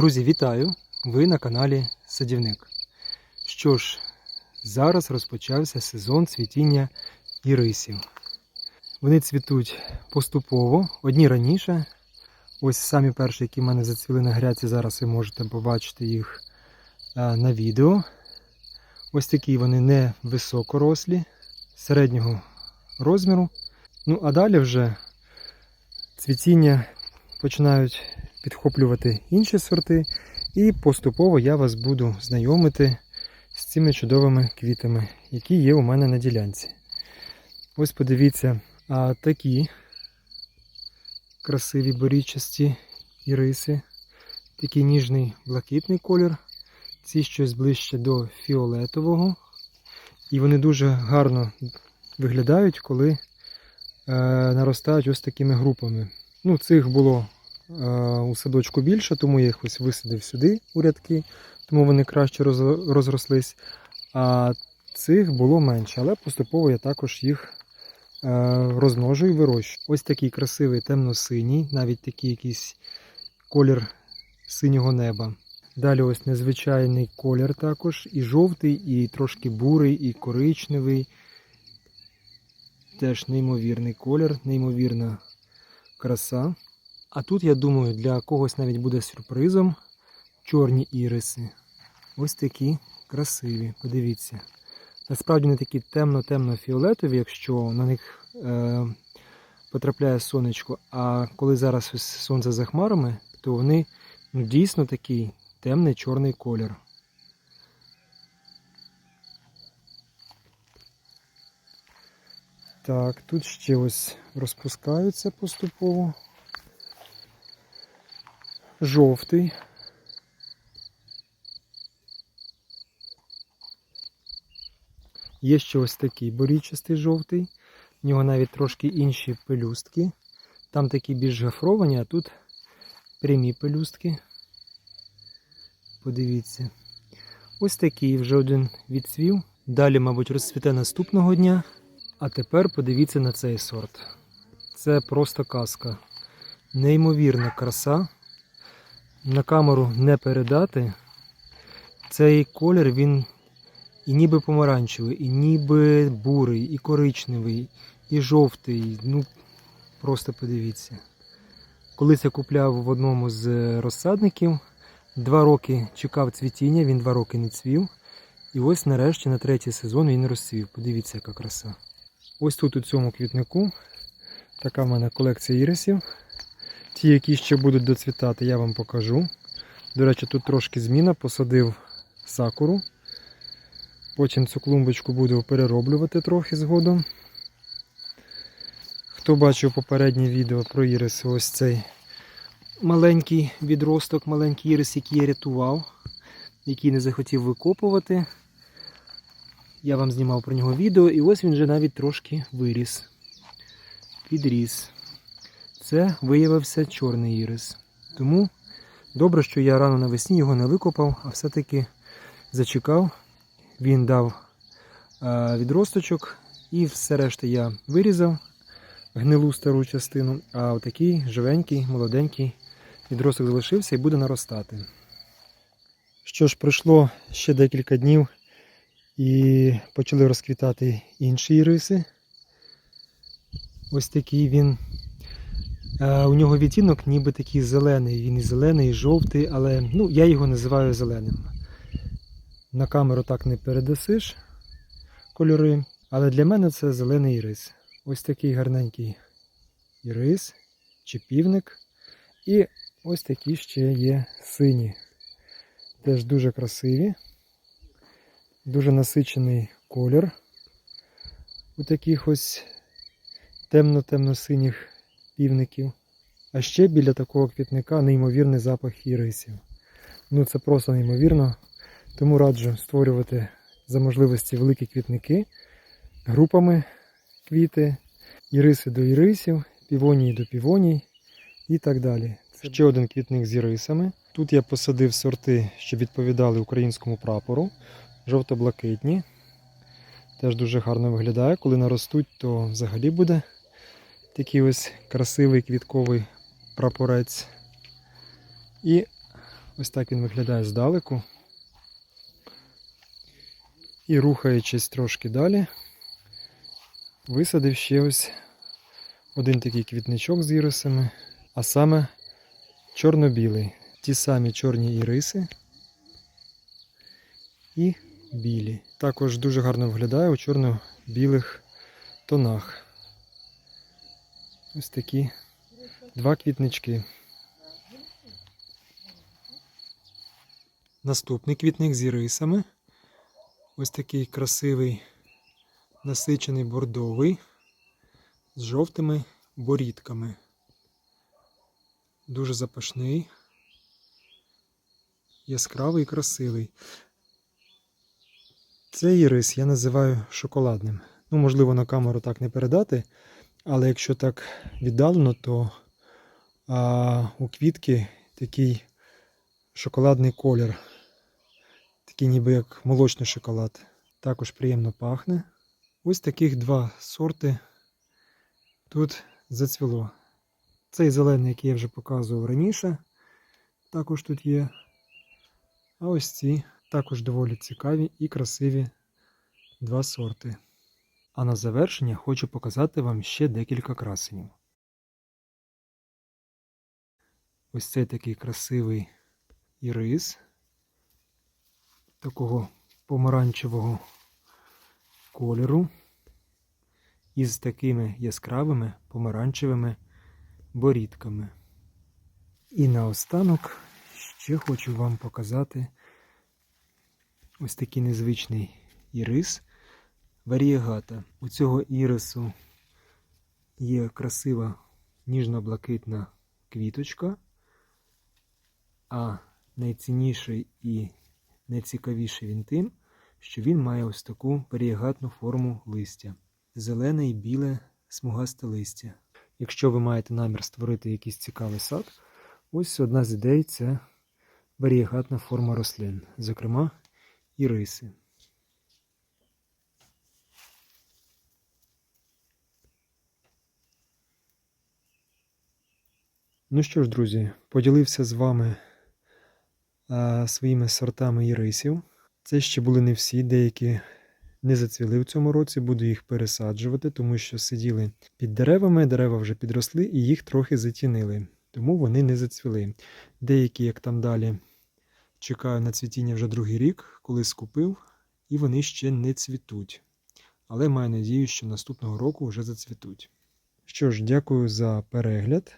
Друзі, вітаю! Ви на каналі Садівник. Що ж, зараз розпочався сезон цвітіння ірисів. Вони цвітуть поступово, одні раніше. Ось самі перші, які в мене зацвіли на гряці, зараз ви можете побачити їх на відео. Ось такі вони не високорослі, середнього розміру. Ну а далі вже цвітіння починають підхоплювати інші сорти, і поступово я вас буду знайомити з цими чудовими квітами, які є у мене на ділянці. Ось подивіться, а такі красиві борічасті іриси, такий ніжний блакитний колір, ці щось ближче до фіолетового. І вони дуже гарно виглядають, коли е, наростають ось такими групами. Ну, цих було у садочку більше, тому я їх ось висадив сюди у рядки, тому вони краще розрослись. А цих було менше, але поступово я також їх е, розмножую і вирощую. Ось такий красивий темно-синій, навіть такий якийсь колір синього неба. Далі ось незвичайний колір також, і жовтий, і трошки бурий, і коричневий. Теж неймовірний колір, неймовірна краса. А тут, я думаю, для когось навіть буде сюрпризом чорні іриси. Ось такі красиві, подивіться. Насправді вони такі темно-темно-фіолетові, якщо на них е, потрапляє сонечко. А коли зараз сонце за хмарами, то вони ну, дійсно такий темний чорний колір. Так, тут ще ось розпускаються поступово. Жовтий. Є ще ось такий борічастий жовтий. В нього навіть трошки інші пелюстки. Там такі більш гафровані, а тут прямі пелюстки. Подивіться. Ось такий вже один відцвів. Далі, мабуть, розцвіте наступного дня. А тепер подивіться на цей сорт. Це просто казка. Неймовірна краса. На камеру не передати. Цей колір він і ніби помаранчевий, і ніби бурий, і коричневий, і жовтий. Ну, просто подивіться. Колись я купляв в одному з розсадників. Два роки чекав цвітіння, він два роки не цвів. І ось нарешті на третій сезон він розцвів. Подивіться, яка краса. Ось тут у цьому квітнику така в мене колекція ірисів. Ті, які ще будуть доцвітати, я вам покажу. До речі, тут трошки зміна, посадив сакуру. Потім цю клумбочку буду перероблювати трохи згодом. Хто бачив попереднє відео про ірис, ось цей маленький відросток, маленький ірис, який я рятував, який не захотів викопувати. Я вам знімав про нього відео, і ось він вже навіть трошки виріс. Підріс. Це виявився чорний ірис. Тому добре, що я рано навесні його не викопав, а все-таки зачекав. Він дав е, відросточок, і все решта я вирізав гнилу стару частину, а отакий живенький, молоденький відросток залишився і буде наростати. Що ж, пройшло ще декілька днів і почали розквітати інші іриси. Ось такий він. Е, У нього відтінок ніби такий зелений. Він і зелений, і жовтий, але ну, я його називаю зеленим. На камеру так не передасиш кольори, але для мене це зелений ірис. Ось такий гарненький ірис чи півник. І ось такі ще є сині. Теж дуже красиві, дуже насичений колір у таких ось темно-темно-синіх півників. А ще біля такого квітника неймовірний запах ірисів. Ну це просто неймовірно. Тому раджу створювати за можливості великі квітники групами квіти, іриси до ірисів, півонії до півоній і так далі. Ще один квітник з ірисами. Тут я посадив сорти, що відповідали українському прапору, жовто-блакитні. Теж дуже гарно виглядає. Коли наростуть, то взагалі буде такий ось красивий квітковий прапорець. І Ось так він виглядає здалеку. І рухаючись трошки далі, висадив ще ось один такий квітничок з ірисами, а саме чорно-білий. Ті самі чорні іриси і білі. Також дуже гарно виглядає у чорно-білих тонах. Ось такі два квітнички. Наступний квітник з ірисами. Ось такий красивий насичений бордовий з жовтими борідками. Дуже запашний, яскравий і красивий. Цей ірис я називаю шоколадним. Ну, можливо, на камеру так не передати, але якщо так віддалено, то а, у квітки такий шоколадний колір. Такий ніби як молочний шоколад. Також приємно пахне. Ось таких два сорти тут зацвіло. Цей зелений, який я вже показував раніше, також тут є. А ось ці також доволі цікаві і красиві два сорти. А на завершення хочу показати вам ще декілька красенів. Ось цей такий красивий ірис такого помаранчевого кольору із такими яскравими помаранчевими борідками. І наостанок ще хочу вам показати ось такий незвичний ірис варієгата. У цього ірису є красива ніжно-блакитна квіточка, а найцінніший і найцікавіший він тим, що він має ось таку варієгатну форму листя. Зелене і біле смугасте листя. Якщо ви маєте намір створити якийсь цікавий сад, ось одна з ідей це варієгатна форма рослин, зокрема іриси. Ну що ж, друзі, поділився з вами а, своїми сортами ірисів. Це ще були не всі, деякі не зацвіли в цьому році, буду їх пересаджувати, тому що сиділи під деревами, дерева вже підросли і їх трохи затінили, тому вони не зацвіли. Деякі, як там далі, чекаю на цвітіння вже другий рік, коли скупив, і вони ще не цвітуть. Але маю надію, що наступного року вже зацвітуть. Що ж, дякую за перегляд.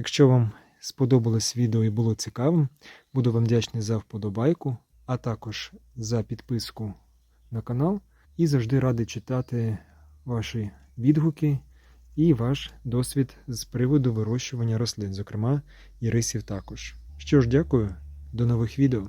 Якщо вам сподобалось відео і було цікавим, буду вам вдячний за вподобайку, а також за підписку на канал. І завжди радий читати ваші відгуки і ваш досвід з приводу вирощування рослин, зокрема ірисів також. Що ж, дякую, до нових відео.